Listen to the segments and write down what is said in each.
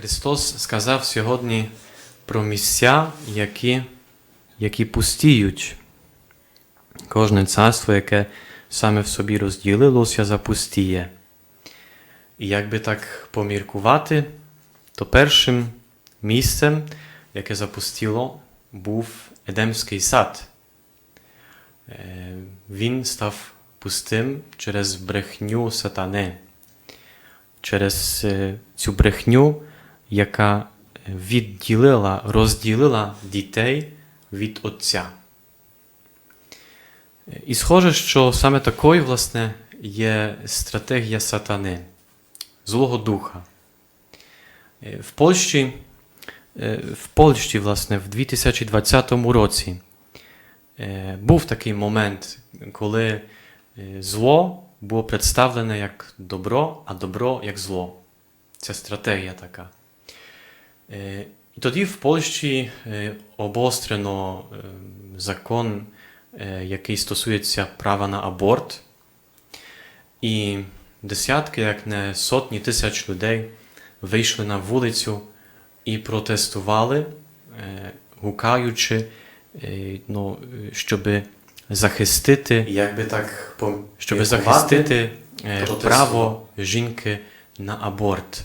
Христос сказав сьогодні про місця, які, які пустіють. Кожне царство, яке саме в собі розділилося, запустіє. І якби так поміркувати, то першим місцем, яке запустіло, був Едемський сад. Е, Він став пустим через брехню сатани, через е, цю брехню, яка відділила, розділила дітей від Отця. І схоже, що саме такою, власне, є стратегія сатани, Злого Духа. Е, В Польщі, е, в Польщі, власне, в 2020 році е, був такий момент, коли зло було представлене як добро, а добро як зло. Це стратегія така. Е, І тоді в Польщі е, обострено е, закон, який стосується права на аборт. І десятки, як не сотні тисяч людей вийшли на вулицю і протестували, гукаючи, ну, щоб захистити, Якби так щоб захистити право жінки на аборт,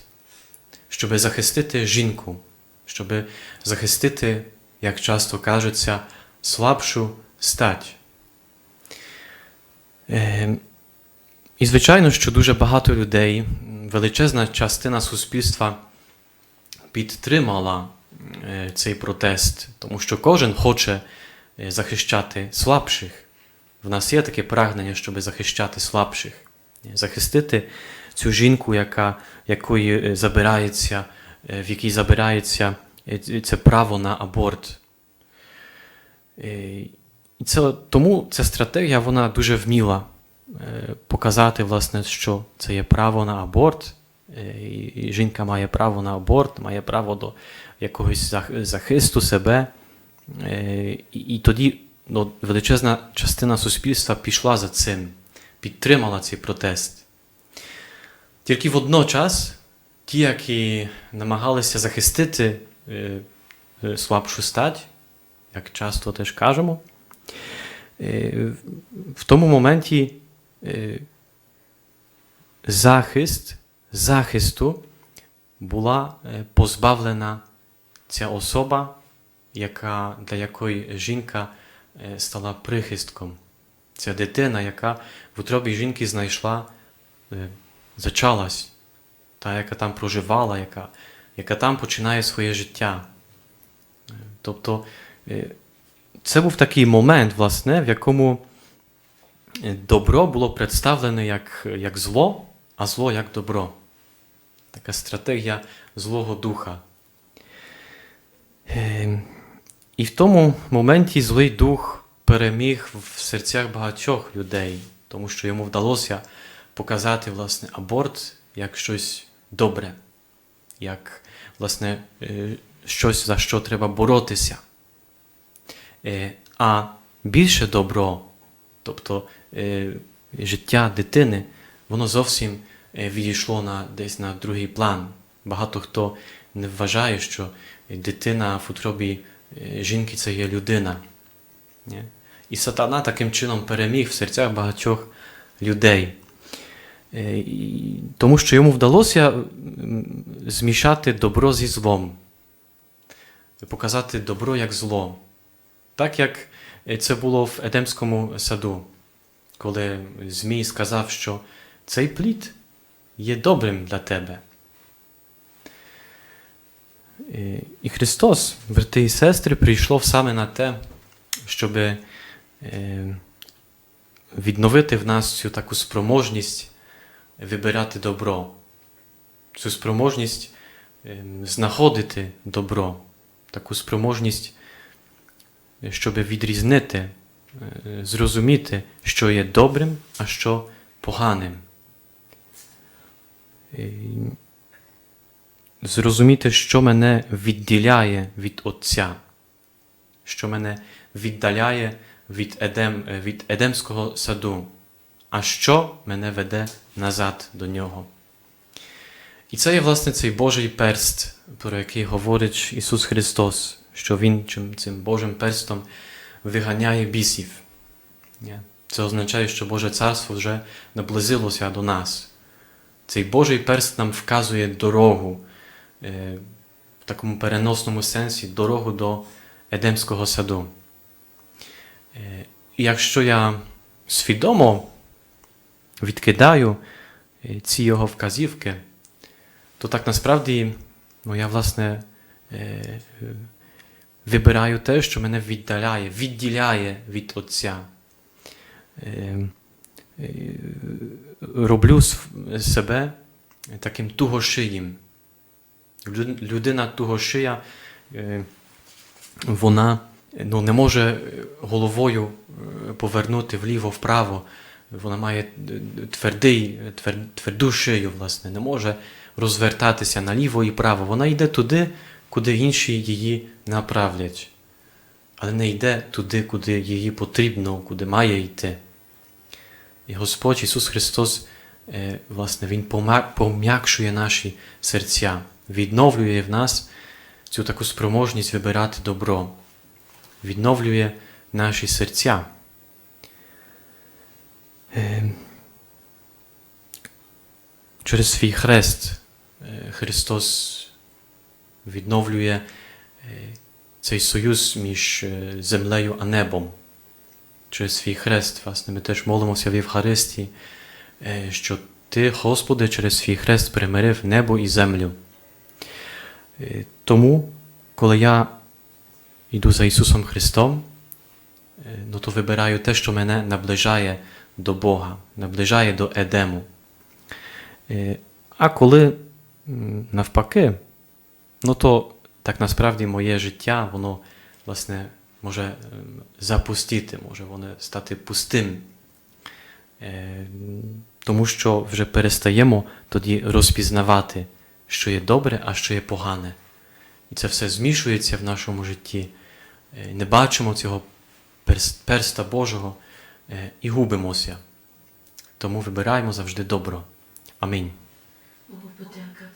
щоб захистити жінку, щоб захистити, як часто кажеться, слабшу стать. Е, І, звичайно, що дуже багато людей, величезна частина суспільства підтримала е, цей протест, тому що кожен хоче е, захищати слабших. В нас є таке прагнення, щоб захищати слабших, захистити цю жінку, яка, якої е, забирається, е, в якій забирається е, це право на аборт. І це, тому ця стратегія вона дуже вміла показати, власне, що це є право на аборт, і, жінка має право на аборт, має право до якогось захисту себе. І тоді ну, величезна частина суспільства пішла за цим, підтримала цей протест. Тільки водночас ті, які намагалися захистити е, е, слабшу стать, як часто теж кажемо, е, в- тому моменті захист, захисту була позбавлена ця особа, яка, для якої жінка стала прихистком. Ця дитина, яка в утробі жінки знайшла, зачалась, та, яка там проживала, яка, яка там починає своє життя. Тобто е, це був такий момент, власне, в якому е, добро було представлене як, як зло, а зло як добро. Така стратегія Злого Духа. Е, І в тому моменті Злий Дух переміг в серцях багатьох людей, тому що йому вдалося показати власне, аборт як щось добре, як власне, е, щось, за що треба боротися. Е, А більше добро, тобто е, життя дитини, воно зовсім відійшло на, десь на другий план. Багато хто не вважає, що дитина в утробі жінки це є людина. І сатана таким чином переміг в серцях багатьох людей. Е, Тому що йому вдалося змішати добро зі злом, показати добро як зло. Так як е, це було в Едемському саду, коли Змій сказав, що цей плід є добрим для тебе. Е, І Христос, брати і сестри, прийшов саме на те, щоб відновити в нас цю таку спроможність вибирати добро, цю спроможність е, знаходити добро, таку спроможність, е, щоб відрізнити, е, зрозуміти, що є добрим, а що поганим. Зрозуміти, що мене відділяє від Отця, що мене віддаляє від, Едем, е, від Едемського саду, а що мене веде назад до нього. І це є, власне, цей Божий перст про який говорить Ісус Христос, що Він цим Божим перстом виганяє бісів. Це означає, що Боже Царство вже наблизилося до нас. Цей Божий перст нам вказує дорогу, е, в такому переносному сенсі, дорогу до Едемського саду. Е, і якщо я свідомо відкидаю е, ці його вказівки, то так насправді ну, я, власне, е, вибираю те, що мене віддаляє, відділяє від Отця. Е, Роблю себе таким тугошиїм. Лю- Людина тугошия, вона ну, не може головою повернути вліво-вправо. Вона має е, твердий, твер- тверду шию, власне, не може розвертатися наліво і право. Вона йде туди, куди інші її направлять, але не йде туди, куди її потрібно, куди має йти. І Господь Ісус Христос, е, власне, Він пом'якшує наші серця, відновлює в нас цю таку спроможність вибирати добро, відновлює наші серця. Через свій хрест е, Христос відновлює е, цей союз між е, землею а небом. Через свій хрест, власне, ми теж молимося в Євхаристії, що Ти, Господи, через свій хрест примирив небо і землю. Тому, коли я йду за Ісусом Христом, ну то вибираю те, що мене наближає до Бога, наближає до Едему. Е, А коли навпаки, ну то так насправді моє життя, воно власне може ем, запустіти, може воно стати пустим. Е, Тому що вже перестаємо тоді розпізнавати, що є добре, а що є погане. І це все змішується в нашому житті. Е, Не бачимо цього перста Божого і губимося. Тому вибираємо завжди добро. Amin. Vom putea ca